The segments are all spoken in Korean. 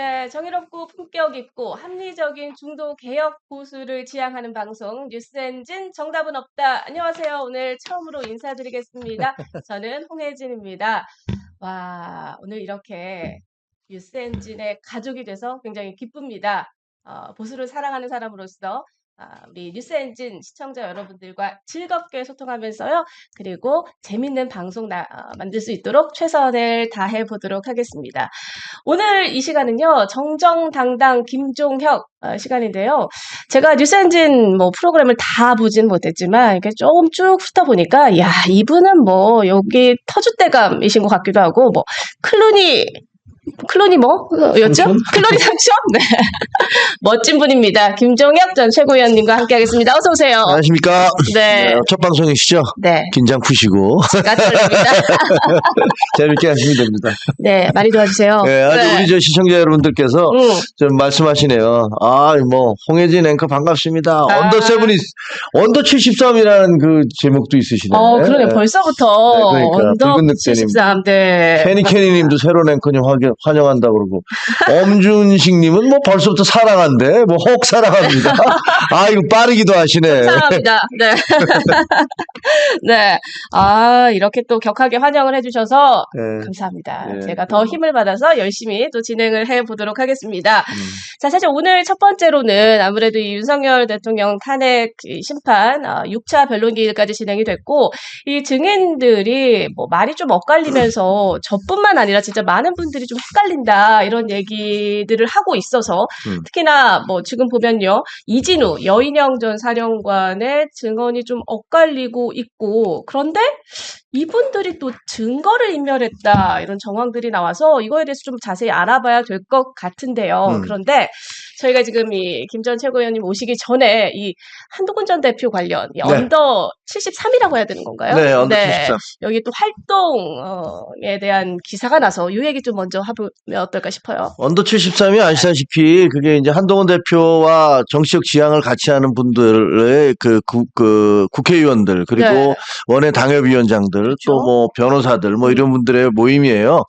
네, 정의롭고 품격 있고 합리적인 중도 개혁 보수를 지향하는 방송 뉴스엔진 정답은 없다. 안녕하세요. 오늘 처음으로 인사드리겠습니다. 저는 홍혜진입니다. 와, 오늘 이렇게 뉴스엔진의 가족이 돼서 굉장히 기쁩니다. 어, 보수를 사랑하는 사람으로서 아, 우리 뉴스엔진 시청자 여러분들과 즐겁게 소통하면서요. 그리고 재밌는 방송 나- 어, 만들 수 있도록 최선을 다해 보도록 하겠습니다. 오늘 이 시간은요, 정정당당 김종혁 어, 시간인데요. 제가 뉴스엔진 뭐 프로그램을 다 보진 못했지만, 이렇게 조금 쭉 훑어보니까, 야, 이분은 뭐, 여기 터줏대감이신 것 같기도 하고, 뭐, 클루니, 클루니 뭐? 였죠? 클루니 삼촌? 네. 멋진 분입니다. 김종혁 전 최고위원님과 함께 하겠습니다. 어서 오세요. 안녕하십니까. 네. 어, 첫 방송이시죠? 네. 긴장 푸시고 떨립니다. 재밌게 하시면 됩니다. 네. 많이 도와주세요. 네, 아주 우리 저 시청자 여러분들께서 응. 좀 말씀하시네요. 아, 뭐 홍혜진 앵커 반갑습니다. 아. 언더 세븐이 언더 73이라는 그 제목도 있으시네. 어, 그러네. 벌써부터 네, 그러니까. 언더 붉은 늑대님. 73. 네. 캐니 캐니님도 새로운 앵커님 환영, 환영한다 그러고 엄준식님은 뭐 벌써부터 사랑한대, 뭐혹 사랑합니다. 아, 이거 빠르기도 하시네. 사랑합니다. 네. 네. 아, 이렇게 또 격하게 환영을 해주셔서 네. 감사합니다. 네. 제가 더 힘을 받아서 열심히 또 진행을 해 보도록 하겠습니다. 음. 자, 사실 오늘 첫 번째로는 아무래도 이 윤석열 대통령 탄핵 이 심판 어, 6차 변론기일까지 진행이 됐고 이 증인들이 뭐 말이 좀 엇갈리면서 저뿐만 아니라 진짜 많은 분들이 좀 헷갈린다 이런 얘기들을 하고 있어서 음. 특히나 뭐 지금 보면요 이진우 여인영 전 사령관의 증언이 좀 엇갈리고 있고 그런데 이분들이 또 증거를 인멸했다 이런 정황들이 나와서 이거에 대해서 좀 자세히 알아봐야 될 것 같은데요. 음. 그런데 저희가 지금 이 김 전 최고위원님 오시기 전에 이 한동훈 전 대표 관련 이 네. 언더 73이라고 해야 되는 건가요? 네, 언더 73. 여기 또 활동에 대한 기사가 나서 이 얘기 좀 먼저 해보면 어떨까 싶어요. 언더 73이 아시다시피 그게 이제 한동훈 대표와 정치적 지향을 같이 하는 분들의 그, 국- 그 국회의원들 그리고 네. 원외 당협위원장들 그렇죠. 또뭐 변호사들 뭐 이런 분들의 모임이에요.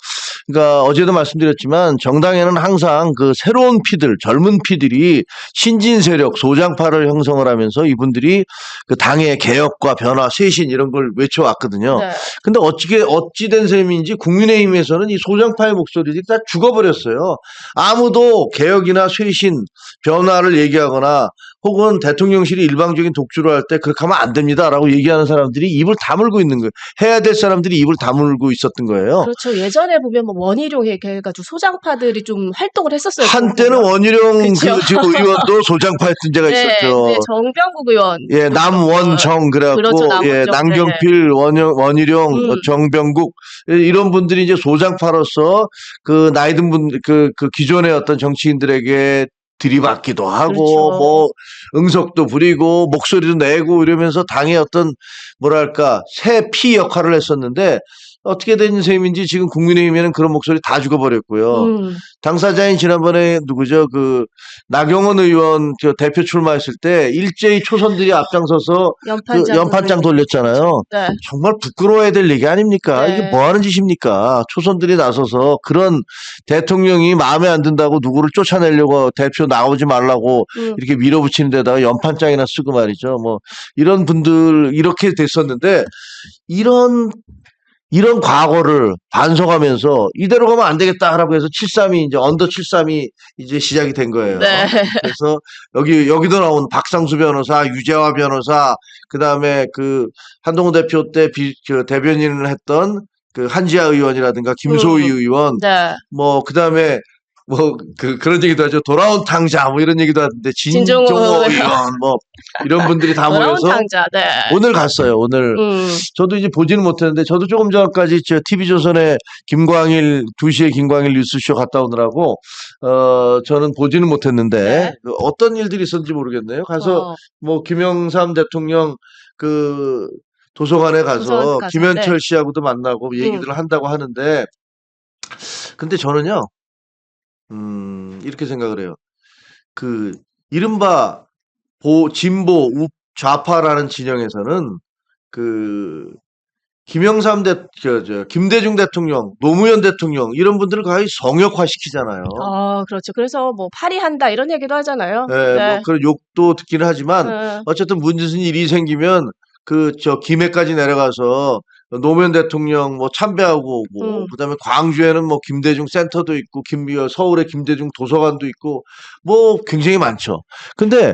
그러니까 어제도 말씀드렸지만 정당에는 항상 그 새로운 피들 젊은 피들이 신진 세력 소장파를 형성을 하면서 이분들이 그 당의 개혁과 변화 쇄신 이런 걸 외쳐왔거든요. 네. 근데 어찌게 어찌 된 셈인지 국민의힘에서는 이 소장파의 목소리들이 다 죽어버렸어요. 아무도 개혁이나 쇄신, 변화를 얘기하거나 혹은 대통령실이 일방적인 독주를 할 때 그렇게 하면 안 됩니다라고 얘기하는 사람들이 입을 다물고 있는 거예요. 해야 될 사람들이 입을 다물고 있었던 거예요. 그렇죠. 예전에 보면 뭐 원희룡 얘기해가지고 소장파들이 좀 활동을 했었어요. 한때는 원희룡 그쵸. 그 지금 의원도 소장파였던 때가 네, 있었죠. 네, 정병국 의원. 예, 남원정 그래갖고 그렇죠. 예, 남경필, 원영, 원희룡, 음. 어, 정병국 예, 이런 분들이 이제 소장파로서 그 나이 든 분 그 그 기존의 어떤 정치인들에게 들이받기도 하고 그렇죠. 뭐 응석도 부리고 목소리도 내고 이러면서 당의 어떤 뭐랄까 새 피 역할을 했었는데 어떻게 된 셈인지 지금 국민의힘에는 그런 목소리 다 죽어버렸고요. 음, 당사자인 지난번에 누구죠? 그 나경원 의원 저 대표 출마했을 때 일제히 초선들이 앞장서서 그 연판장. 연판장 돌렸잖아요. 네. 정말 부끄러워야 될 얘기 아닙니까? 네. 이게 뭐 하는 짓입니까? 초선들이 나서서 그런 대통령이 마음에 안 든다고 누구를 쫓아내려고 대표 나오지 말라고 음, 이렇게 밀어붙이는 데다가 연판장이나 쓰고 말이죠. 뭐 이런 분들 이렇게 됐었는데 이런 이런 과거를 반성하면서 이대로 가면 안 되겠다라고 해서 73이 이제 언더 73이 이제 시작이 된 거예요. 네. 그래서 여기 여기도 나온 박상수 변호사, 유재화 변호사, 그다음에 그 한동훈 대표 때 비, 그 대변인을 했던 그 한지아 의원이라든가 김소희 음. 의원, 네. 뭐 그다음에 뭐 그 그런 얘기도 하죠. 돌아온 탕자 뭐 이런 얘기도 하는데 진종호 진종호 의원. 뭐 이런 분들이 다 모여서 당자. 네. 오늘 갔어요. 오늘 음, 저도 이제 보지는 못했는데 저도 조금 전까지 저 TV조선에 김광일 2시에 김광일 뉴스쇼 갔다 오느라고 어 저는 보지는 못했는데 네. 그 어떤 일들이 있었는지 모르겠네요. 가서 어, 뭐 김영삼 대통령 그 도서관에 가서 도서관 가서, 김현철 네. 씨하고도 만나고 얘기들을 한다고 하는데 근데 저는요 음 이렇게 생각을 해요. 그 이른바 보 진보 우 좌파라는 진영에서는 그 김영삼 대, 저, 저, 김대중 대통령, 노무현 대통령, 이런 분들을 거의 성역화 시키잖아요. 아, 그렇죠. 그래서 뭐 파리한다 이런 얘기도 하잖아요. 네, 뭐 그런 욕도 듣기는 하지만 네. 어쨌든 무슨 일이 생기면 그 저 김해까지 내려가서 노무현 대통령 뭐 참배하고 오고 음. 그다음에 광주에는 뭐 김대중 센터도 있고 김 서울에 김대중 도서관도 있고 뭐 굉장히 많죠. 근데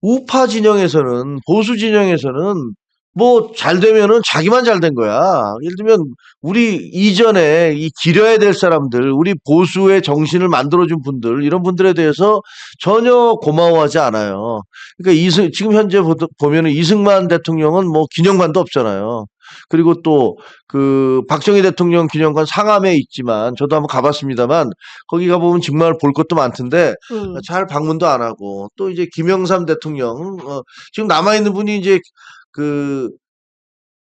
우파 진영에서는 보수 진영에서는 뭐 잘 되면은 자기만 잘 된 거야. 예를 들면 우리 이전에 이 기려야 될 사람들, 우리 보수의 정신을 만들어준 분들 이런 분들에 대해서 전혀 고마워하지 않아요. 그러니까 이승 지금 현재 보- 보면은 이승만 대통령은 뭐 기념관도 없잖아요. 그리고 또 그 박정희 대통령 기념관 상암에 있지만 저도 한번 가봤습니다만 거기 가보면 정말 볼 것도 많던데 음. 잘 방문도 안 하고 또 이제 김영삼 대통령 어, 지금 남아 있는 분이 이제 그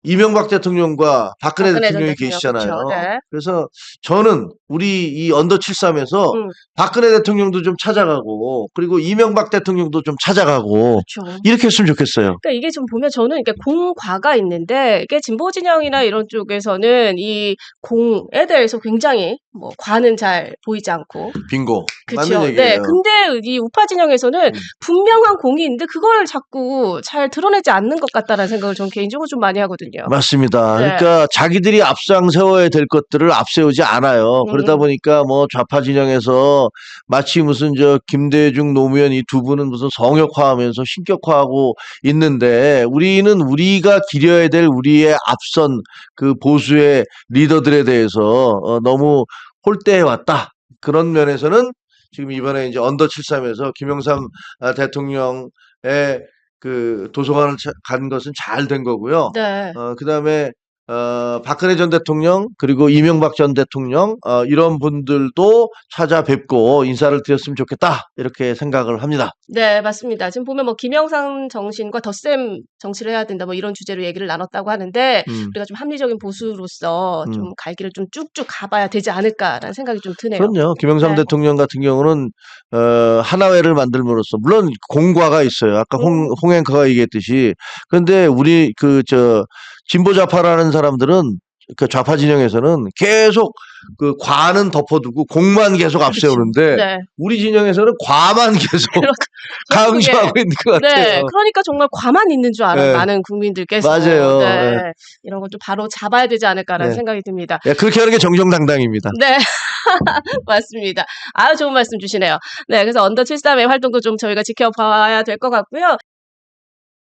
이명박 대통령과 박근혜, 박근혜 전 대통령이 대통령, 계시잖아요. 그쵸. 네. 그래서 저는 우리 이 언더 73에서 음. 박근혜 대통령도 좀 찾아가고 그리고 이명박 대통령도 좀 찾아가고 그렇죠. 이렇게 했으면 좋겠어요. 그러니까 이게 좀 보면 저는 이게 공과가 있는데 이게 진보 진영이나 이런 쪽에서는 이 공에 대해서 굉장히 뭐 과는 잘 보이지 않고 빙고. 그렇죠. 네. 근데 이 우파 진영에서는 음. 분명한 공이 있는데 그걸 자꾸 잘 드러내지 않는 것 같다라는 생각을 저는 개인적으로 좀 많이 하거든요. 맞습니다. 네. 그러니까 자기들이 앞장 세워야 될 것들을 앞세우지 않아요. 그러다 음. 보니까 뭐 좌파 진영에서 마치 무슨 저 김대중, 노무현 이 두 분은 무슨 성역화하면서 신격화하고 있는데 우리는 우리가 기려야 될 우리의 앞선 그 보수의 리더들에 대해서 어, 너무 홀대해 왔다. 그런 면에서는 지금 이번에 이제 언더 73에서 김영삼 아, 대통령의 그 도서관을 차- 간 것은 잘 된 거고요. 네. 어, 그 다음에, 어, 박근혜 전 대통령, 그리고 이명박 전 대통령, 어, 이런 분들도 찾아뵙고 인사를 드렸으면 좋겠다. 이렇게 생각을 합니다. 네, 맞습니다. 지금 보면 뭐 김영삼 정신과 덧셈 정치를 해야 된다 뭐 이런 주제로 얘기를 나눴다고 하는데 음. 우리가 좀 합리적인 보수로서 음. 좀갈 길을 좀 쭉쭉 가봐야 되지 않을까라는 생각이 좀 드네요. 그럼요. 김영삼 네. 대통령 같은 경우는, 어, 하나회를 만들므로써, 물론 공과가 있어요. 아까 홍, 음. 홍앵커가 얘기했듯이. 근데 우리 그, 저, 진보 좌파라는 사람들은 그 좌파 진영에서는 계속 그 과는 덮어두고 공만 계속 앞세우는데 네. 우리 진영에서는 과만 계속 강조하고 있는 것 같아요. 네, 그러니까 정말 과만 있는 줄 알아요. 네. 많은 국민들께서. 맞아요. 네. 네. 이런 걸 좀 바로 잡아야 되지 않을까라는 네. 생각이 듭니다. 예, 그렇게 하는 게 정정당당입니다. 네. 맞습니다. 아주 좋은 말씀 주시네요. 네, 그래서 언더 73의 활동도 좀 저희가 지켜봐야 될 것 같고요.